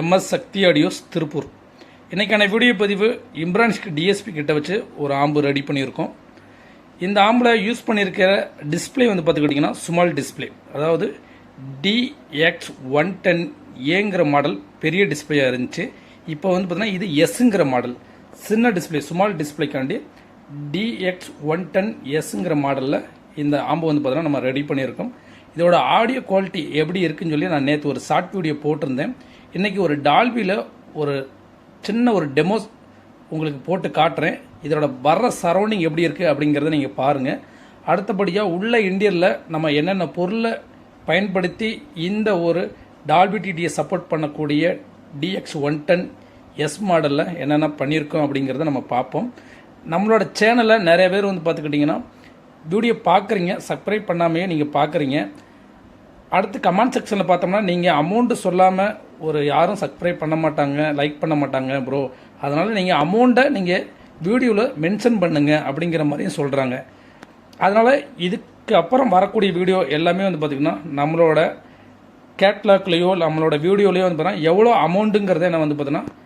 MS சக்தி audios Tiruppur. இன்றைக்கான video பதிவு இம்ரான்ஸ்க்கு DSP கிட்ட வச்சு ஒரு ஆம்பு ரெடி பண்ணியிருக்கோம். இந்த ஆம்பில் யூஸ் பண்ணியிருக்கிற டிஸ்பிளே வந்து பார்த்துக்கிட்டிங்கன்னா ஸ்மால் டிஸ்பிளே அதாவது டிஎக்ஸ் ஒன் டென் ஏங்கிற மாடல் பெரிய டிஸ்பிளேயாக இருந்துச்சு. இப்போ வந்து பார்த்தீங்கன்னா இது எஸ்ங்கிற மாடல் சின்ன டிஸ்பிளே ஸ்மால் டிஸ்பிளேக்காண்டி டிஎக்ஸ் ஒன் டென் எஸ்ங்கிற மாடலில் இந்த ஆம்பு வந்து பார்த்தீங்கன்னா நம்ம ரெடி பண்ணியிருக்கோம். இதோட ஆடியோ குவாலிட்டி எப்படி இருக்குன்னு சொல்லி நான் நேற்று ஒரு ஷார்ட் வீடியோ போட்டிருந்தேன். இன்றைக்கி ஒரு டால்பியில் ஒரு சின்ன ஒரு டெமோஸ் உங்களுக்கு போட்டு காட்டுறேன். இதோட வர்ற சரௌண்டிங் எப்படி இருக்குது அப்படிங்கிறத நீங்கள் பாருங்கள் அடுத்தபடியாக உள்ள இந்தியரில் நம்ம என்னென்ன பொருளை பயன்படுத்தி இந்த ஒரு டால்பி டிடியை சப்போர்ட் பண்ணக்கூடிய டிஎக்ஸ் ஒன் டென் எஸ் மாடலில் என்னென்ன பண்ணியிருக்கோம் அப்படிங்கிறத நம்ம பார்ப்போம். நம்மளோட சேனலை நிறைய பேர் வந்து பார்த்துக்கிட்டிங்கன்னா வீடியோ பார்க்குறீங்க சப்ஸ்கிரைப் பண்ணாமையே நீங்கள் பார்க்குறீங்க. அடுத்து கமெண்ட் செக்ஷனில் பார்த்தோம்னா நீங்கள் அமௌண்ட்டு சொல்லாமல் ஒரு யாரும் சப்ஸ்கிரைப் பண்ண மாட்டாங்க லைக் பண்ண மாட்டாங்க ப்ரோ அதனால் நீங்கள் அமௌண்ட்டை நீங்கள் வீடியோவில் மென்ஷன் பண்ணுங்கள் அப்படிங்கிற மாதிரியும் சொல்கிறாங்க அதனால் இதுக்கு அப்புறம் வரக்கூடிய வீடியோ எல்லாமே வந்து பார்த்திங்கன்னா நம்மளோட கேட்லாக்லேயோ நம்மளோட வீடியோலேயோ வந்து பார்த்தீங்கன்னா எவ்வளோ அமௌண்ட்டுங்கிறத நான் வந்து பார்த்தீங்கன்னா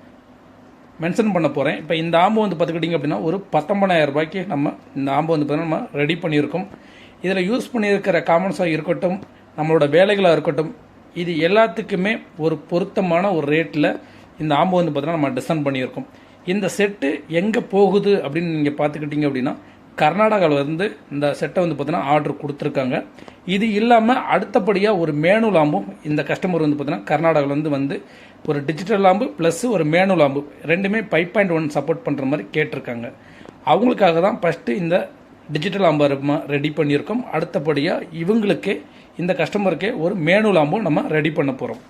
மென்ஷன் பண்ண போகிறேன் இப்போ இந்த ஆம்பு வந்து பார்த்துக்கிட்டிங்க அப்படின்னா ஒரு பத்தொம்பதாயிரம் ரூபாய்க்கு நம்ம இந்த ஆம்பு வந்து பார்த்தீங்கன்னா நம்ம ரெடி பண்ணியிருக்கோம். இதில் யூஸ் பண்ணியிருக்கிற காமன்ஸாக இருக்கட்டும் நம்மளோட வேலைகளாக இருக்கட்டும் இது எல்லாத்துக்குமே ஒரு பொருத்தமான ஒரு ரேட்டில் இந்த ஆம்பு வந்து பார்த்தீங்கன்னா நம்ம டிசைன் பண்ணியிருக்கோம். இந்த செட்டு எங்கே போகுது அப்படின்னு நீங்கள் பார்த்துக்கிட்டிங்க அப்படின்னா கர்நாடகாவில் வந்து இந்த செட்டை வந்து பார்த்தீங்கன்னா ஆர்டர் கொடுத்துருக்காங்க. இது இல்லாமல் அடுத்தபடியாக ஒரு மேனு லாம்பும் இந்த கஸ்டமர் வந்து பார்த்தீங்கன்னா கர்நாடகாவிலேருந்து வந்து ஒரு டிஜிட்டல் லாம்பு ப்ளஸ் ஒரு மேனு லாம்பு ரெண்டுமே ஃபைவ் பாயிண்ட் ஒன் சப்போர்ட் பண்ணுற மாதிரி கேட்டிருக்காங்க. அவங்களுக்காக தான் ஃபஸ்ட்டு இந்த டிஜிட்டல் லாம்பு ரெடி பண்ணியிருக்கோம். அடுத்தபடியாக இவங்களுக்கே இந்த கஸ்டமருக்கே ஒரு மேனு லாம்பும் நம்ம ரெடி பண்ண போகிறோம்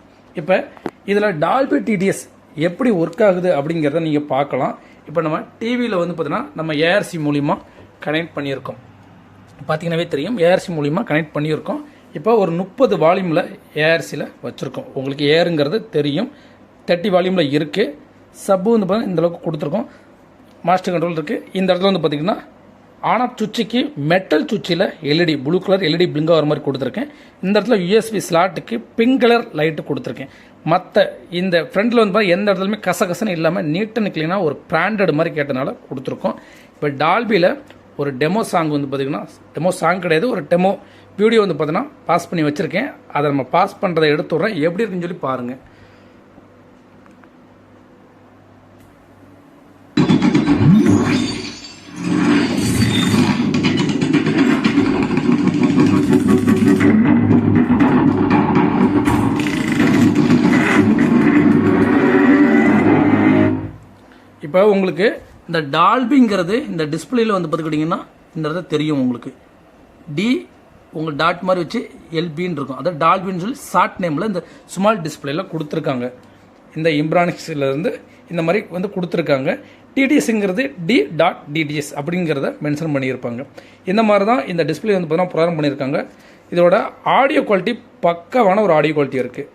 இப்போ இதில் டால்பி டிடிஎஸ் எப்படி ஒர்க் ஆகுது அப்படிங்கிறத நீங்கள் பார்க்கலாம். இப்போ நம்ம டிவியில் வந்து பார்த்தீங்கன்னா நம்ம ஏஆர்சி மூலிமா கனெக்ட் பண்ணியிருக்கோம். பார்த்தீங்கன்னாவே தெரியும் ஏஆர்சி மூலிமா கனெக்ட் பண்ணியிருக்கோம். இப்போ ஒரு முப்பது வால்யூமில் ஏஆர்சியில் வச்சுருக்கோம். உங்களுக்கு ஏருங்கிறது தெரியும். தேர்ட்டி வால்யூமில் இருக்குது சப்பு வந்து பார்த்தீங்கன்னா இந்த அளவுக்கு கொடுத்துருக்கோம். மாஸ்டர் கண்ட்ரோல் இருக்குது இந்த இடத்துல வந்து பார்த்தீங்கன்னா ஆனால் சுவிட்சுக்கு மெட்டல் சுவிட்சில் எல்இடி ப்ளூ கலர் எல்இடி பிளிங்காக வர மாதிரி கொடுத்துருக்கேன். இந்த இடத்துல யூஎஸ்பி ஸ்லாட்டுக்கு பிங்க் கலர் லைட்டு கொடுத்துருக்கேன். மற்ற இந்த ஃப்ரண்ட்டில் வந்து பார்த்தா எந்த இடத்துலையுமே கசகசன்னு இல்லாமல் நீட் அண்ட் க்ளீனாக ஒரு பிராண்டட் மாதிரி கேட்டனால கொடுத்துருக்கோம். இப்போ டால்பியில் ஒரு டெமோ சாங் வந்து பார்த்திங்கன்னா டெமோ சாங் கிடையாது ஒரு டெமோ வீடியோ வந்து பார்த்தீங்கன்னா பாஸ் பண்ணி வச்சுருக்கேன். அதை நம்ம பாஸ் பண்ணுறதை எடுத்து விட்றேன் எப்படி இருக்குன்னு சொல்லி பாருங்கள் இப்போ உங்களுக்கு இந்த டால்பிங்கிறது இந்த டிஸ்பிளேல வந்து பார்த்துக்கிட்டிங்கன்னா இந்த தெரியும் உங்களுக்கு. டி உங்கள் டாட் மாதிரி வச்சு எல்பின்னு இருக்கும். அதாவது டால்பின்னு சொல்லி ஷார்ட் நேமில் இந்த ஸ்மால் டிஸ்பிளேல கொடுத்துருக்காங்க. இந்த இம்ப்ரானிக்ஸ்லேருந்து இந்த மாதிரி வந்து கொடுத்துருக்காங்க. டிடிஎஸ்ங்கிறது டி டாட் டிடிஎஸ் அப்படிங்கிறத மென்ஷன் பண்ணியிருப்பாங்க. இந்த மாதிரி தான் இந்த டிஸ்பிளே வந்து பார்த்தீங்கன்னா ப்ரோக்ராம் பண்ணியிருக்காங்க. இதோட ஆடியோ குவாலிட்டி பக்கவான ஒரு ஆடியோ குவாலிட்டி இருக்குது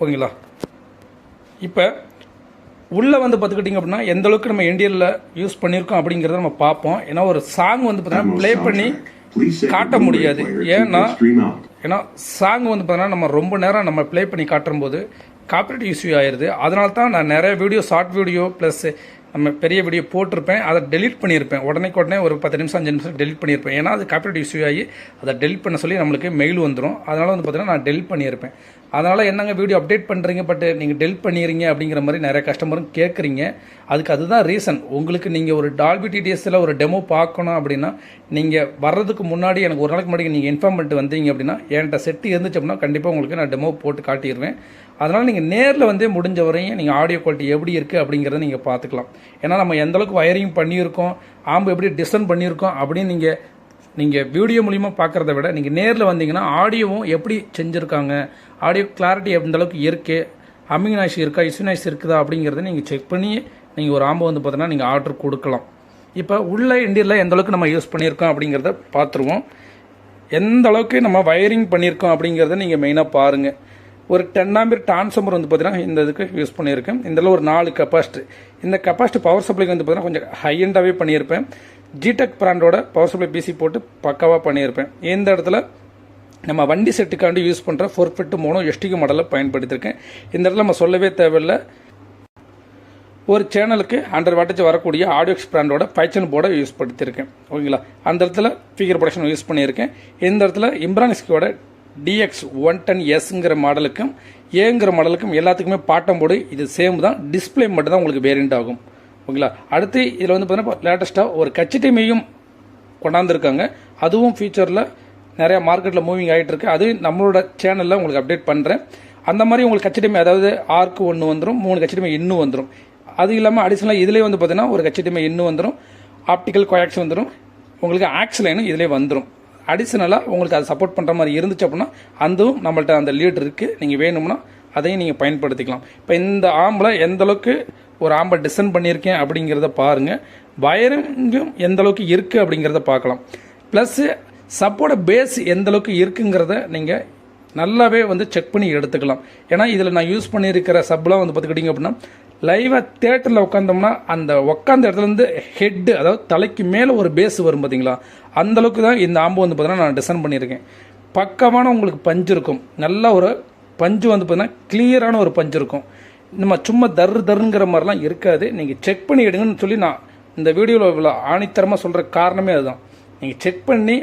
ஓகேங்களா? இப்போ உள்ளே வந்து பார்த்துக்கிட்டிங்க அப்படின்னா எந்த அளவுக்கு நம்ம இந்தியனில் யூஸ் பண்ணியிருக்கோம் அப்படிங்கிறத நம்ம பார்ப்போம். ஏன்னா ஒரு சாங் வந்து பார்த்தீங்கன்னா ப்ளே பண்ணி காட்ட முடியாது. ஏன்னா ஏன்னா சாங் வந்து பார்த்தீங்கன்னா நம்ம ரொம்ப நேரம் நம்ம ப்ளே பண்ணி காட்டும்போது காப்பிரைட் இஷ்யூ ஆயிடுது அதனால தான் நான் நிறைய வீடியோ ஷார்ட் வீடியோ ப்ளஸ் நம்ம பெரிய வீடியோ போட்டிருப்பேன் அதை டெலிட் பண்ணியிருப்பேன். உடனே உடனே ஒரு பத்து நிமிஷம் அஞ்சு நிமிஷம் டெலிட் பண்ணியிருப்பேன். ஏன்னா அது காப்பிரைட் இஷ்யூ ஆகி அதை டெலிட் பண்ண சொல்லி நம்மளுக்கு மெயில் வந்துடும் அதனால் வந்து பார்த்தீங்கன்னா நான் டெலிட் பண்ணியிருப்பேன். அதனால் என்னங்க வீடியோ அப்டேட் பண்ணுறீங்க பட் நீங்கள் டெலிட் பண்ணிடுறீங்க அப்படிங்கிற மாதிரி நிறைய கஸ்டமரும் கேட்குறீங்க அதுக்கு அதுதான் ரீசன் உங்களுக்கு நீங்கள் ஒரு டால்பி டிடிஎஸில் ஒரு டெமோ பார்க்கணும் அப்படின்னா நீங்கள் வர்றதுக்கு முன்னாடி எனக்கு ஒரு நாளைக்கு முன்னாடி நீங்கள் இன்ஃபார்ம் பண்ணிட்டு வந்தீங்க அப்படின்னா என்கிட்ட செட்டு இருந்துச்சு அப்படின்னா கண்டிப்பாக உங்களுக்கு நான் டெமோ போட்டு காட்டிடுவேன். அதனால் நீங்கள் நேரில் வந்து முடிஞ்ச வரையும் நீங்கள் ஆடியோ குவாலிட்டி எப்படி இருக்குது அப்படிங்கிறத நீங்கள் பார்த்துக்கலாம். ஏன்னா நம்ம எந்த அளவுக்கு வயரிங் பண்ணியிருக்கோம் ஆம்பு எப்படி டிசைன் பண்ணியிருக்கோம் அப்படின்னு நீங்கள் நீங்கள் வீடியோ மூலிமா பார்க்குறத விட நீங்கள் நேரில் வந்தீங்கன்னா ஆடியோவும் எப்படி செஞ்சுருக்காங்க ஆடியோ கிளாரிட்டி எந்த அளவுக்கு இருக்குது ஹம்மிங் நாய்ஸ் இருக்கா இசு நாய்ஸ் இருக்குதா அப்படிங்கிறத நீங்கள் செக் பண்ணி நீங்கள் ஒரு ஆம்பு வந்து பார்த்தீங்கன்னா நீங்கள் ஆர்டர் கொடுக்கலாம். இப்போ உள்ள இண்டியில் எந்த அளவுக்கு நம்ம யூஸ் பண்ணியிருக்கோம் அப்படிங்கிறத பார்த்துருவோம். எந்த அளவுக்கு நம்ம வயரிங் பண்ணியிருக்கோம் அப்படிங்கிறத நீங்கள் மெயினாக பாருங்கள் ஒரு டென் ஆம்பியர் டிரான்ஸ்ஃபார்மர் வந்து பார்த்தீங்கன்னா இந்த இதுக்கு யூஸ் பண்ணியிருக்கேன். இதில் ஒரு நாலு கெப்பாசிட்டி இந்த கெப்பாசிட்டி பவர் சப்ளைக்கு வந்து பார்த்தீங்கன்னா கொஞ்சம் ஹை எண்டாகவே பண்ணியிருப்பேன். ஜிடெக் பிராண்டோட பவர் சப்ளை பிசி போட்டு பக்காவாக பண்ணியிருப்பேன். இந்த இடத்துல நம்ம வண்டி செட்டுக்காண்டி யூஸ் பண்ணுற ஃபோர் ஃபிட்டு மோனோ எஸ்டிக்கு மாடலில் பயன்படுத்தியிருக்கேன். இந்த இடத்துல நம்ம சொல்லவே தேவையில்லை. ஒரு சேனலுக்கு ஹண்ட்ரட் வாட்டேஜ் வரக்கூடிய ஆடியோக்ஸ் பிராண்டோட ஃபைச்சன் போர்டை யூஸ் படுத்தியிருக்கேன். ஓகேங்களா? அந்த இடத்துல ஃபிகர் ப்ரொடக்ஷன் யூஸ் பண்ணியிருக்கேன். இந்த இடத்துல இம்ரானிஸ்கியோட டிஎக்ஸ் ஒன் டென் எஸ்ங்கிற மாடலுக்கும் ஏங்கிற மாடலுக்கும் எல்லாத்துக்குமே பாட்டம் போர்டு இது சேம் தான். டிஸ்பிளே மட்டும் தான் உங்களுக்கு வேரியண்ட் ஆகும். ஓகேங்களா? அடுத்து இதில் வந்து பார்த்தீங்கன்னா லேட்டஸ்ட்டாக ஒரு கச்சிட்டிமையும் கொண்டாந்துருக்காங்க. அதுவும் ஃபியூச்சரில் நிறையா மார்க்கெட்டில் மூவிங் ஆகிட்டு இருக்கு அது நம்மளோட சேனலில் உங்களுக்கு அப்டேட் பண்ணுறேன் அந்த மாதிரி உங்களுக்கு கச்சிடிமை அதாவது ஆர்க்கு ஒன்று வந்துடும் மூணு கச்சிடிமை இன்னும் வந்துடும் அது இல்லாமல் அடிஷ்னலாக இதிலே வந்து பார்த்தீங்கன்னா ஒரு கச்சிடிமை இன்னும் வந்துடும் ஆப்டிக்கல் கொயாக்ஸ் வந்துடும் உங்களுக்கு ஆக்ஸ் லைனும் இதிலே வந்துடும் அடிஷ்னலாக உங்களுக்கு அதை சப்போர்ட் பண்ணுற மாதிரி இருந்துச்சு அப்படின்னா அதுவும் நம்மள்ட்ட அந்த லீட் இருக்குது நீங்கள் வேணும்னா அதையும் நீங்கள் பயன்படுத்திக்கலாம். இப்போ இந்த ஆம்பில் எந்தளவுக்கு ஒரு ஆம்பை டிசைன் பண்ணியிருக்கேன் அப்படிங்கிறத பாருங்கள் வயரிங்கும் எந்தளவுக்கு இருக்குது அப்படிங்கிறத பார்க்கலாம். ப்ளஸ்ஸு சப்போட பேஸ் எந்தளவுக்கு இருக்குங்கிறத நீங்கள் நல்லாவே வந்து செக் பண்ணி எடுத்துக்கலாம். ஏன்னா இதில் நான் யூஸ் பண்ணியிருக்கிற சப்லாம் வந்து பார்த்துக்கிட்டிங்க அப்படின்னா லைவாக தேட்டரில் உட்காந்தோம்னா அந்த உட்காந்த இடத்துலேருந்து ஹெட்டு அதாவது தலைக்கு மேலே ஒரு பேஸ் வரும் பார்த்தீங்களா அந்தளவுக்கு தான் இந்த ஆம்பு வந்து பார்த்தீங்கன்னா நான் டிசைன் பண்ணியிருக்கேன். பக்கமான உங்களுக்கு பஞ்சு இருக்கும். நல்ல ஒரு பஞ்சு வந்து பார்த்தீங்கன்னா கிளியரான ஒரு பஞ்சு இருக்கும். நம்ம சும்மா தரு தருங்கிற மாதிரிலாம் இருக்காது. நீங்கள் செக் பண்ணி எடுங்கன்னு சொல்லி நான் இந்த வீடியோவில் இவ்வளோ ஆணித்தரமாக சொல்கிற காரணமே அதுதான். நீங்கள் செக் பண்ணி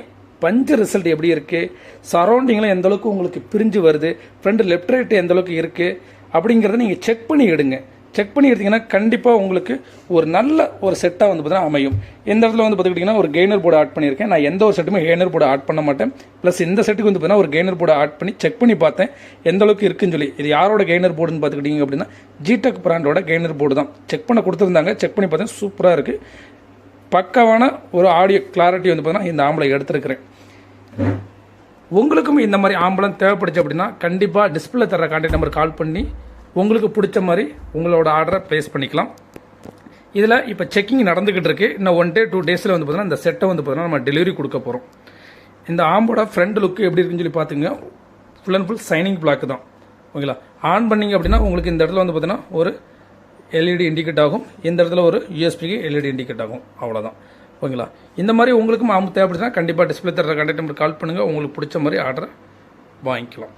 பஞ்சு ரிசல்ட் எப்படி இருக்குது சரௌண்டிங்கில் எந்த அளவுக்கு உங்களுக்கு பிரிஞ்சு வருது? ஃப்ரண்ட் லெஃப்ட் ரைட்டு எந்தளவுக்கு இருக்குது அப்படிங்கிறத நீங்கள் செக் பண்ணி எடுங்க. செக் பண்ணி எடுத்தீங்கன்னா கண்டிப்பாக உங்களுக்கு ஒரு நல்ல ஒரு செட்டாக வந்து பார்த்தீங்கன்னா அமையும். இந்த இடத்துல வந்து பார்த்துக்கிட்டிங்கன்னா ஒரு கெய்னர் போர்டு ஆட் பண்ணியிருக்கேன். நான் எந்த ஒரு செட்டுமே கெய்னர் போர்டு ஆட் பண்ண மாட்டேன். ப்ளஸ் இந்த செட்டுக்கு வந்து பார்த்தீங்கன்னா ஒரு கெய்னர் போர்டு ஆட் பண்ணி செக் பண்ணி பார்த்தேன். எந்த அளவுக்கு இருக்குன்னு சொல்லி இது யாரோட கெய்னர் போர்டுன்னு பார்த்துக்கிட்டிங்க அப்படின்னா ஜிடெக் பிராண்டோட கெய்னர் போர்டு தான். செக் பண்ண கொடுத்துருந்தாங்க. செக் பண்ணி பார்த்தேன். சூப்பராக இருக்குது பக்கவான ஒரு ஆடியோ கிளாரிட்டி வந்து பார்த்தீங்கன்னா இந்த ஆம்பளை எடுத்திருக்கிறேன். உங்களுக்கும் இந்த மாதிரி ஆம்பளம் தேவைப்படுச்சு அப்படின்னா கண்டிப்பாக டிஸ்பிளே தர கான்டாக்ட் நம்பர் கால் பண்ணி உங்களுக்கு பிடிச்ச மாதிரி உங்களோட ஆர்டரை ப்ளேஸ் பண்ணிக்கலாம். இதில் இப்போ செக்கிங் நடந்துக்கிட்டு இருக்குது இன்னும் ஒன் டே டூ டேஸில் வந்து பார்த்தீங்கன்னா இந்த செட்டை வந்து பார்த்தீங்கன்னா நம்ம டெலிவரி கொடுக்க போகிறோம் இந்த ஆம்போட ஃப்ரண்ட் லுக்கு எப்படி இருக்குன்னு சொல்லி பார்த்தீங்க full and full shining black தான். ஓகேங்களா? ஆன் பண்ணீங்க அப்படின்னா உங்களுக்கு இந்த இடத்துல வந்து பார்த்தீங்கன்னா ஒரு எல்இடி இண்டிகேட் ஆகும். இந்த இடத்துல ஒரு யூஎஸ்பிக்கு எல்இடி இண்டிகேட் ஆகும். அவ்வளோதான் ஓகேங்களா? இந்த மாதிரி உங்களுக்கும் ஆம்பு தேவைப்படுச்சுன்னா கண்டிப்பாக டிஸ்பிளே தர கண்டக்ட் நம்பர் கால் பண்ணுங்கள் உங்களுக்கு பிடிச்ச மாதிரி ஆர்டரை வாங்கிக்கலாம்.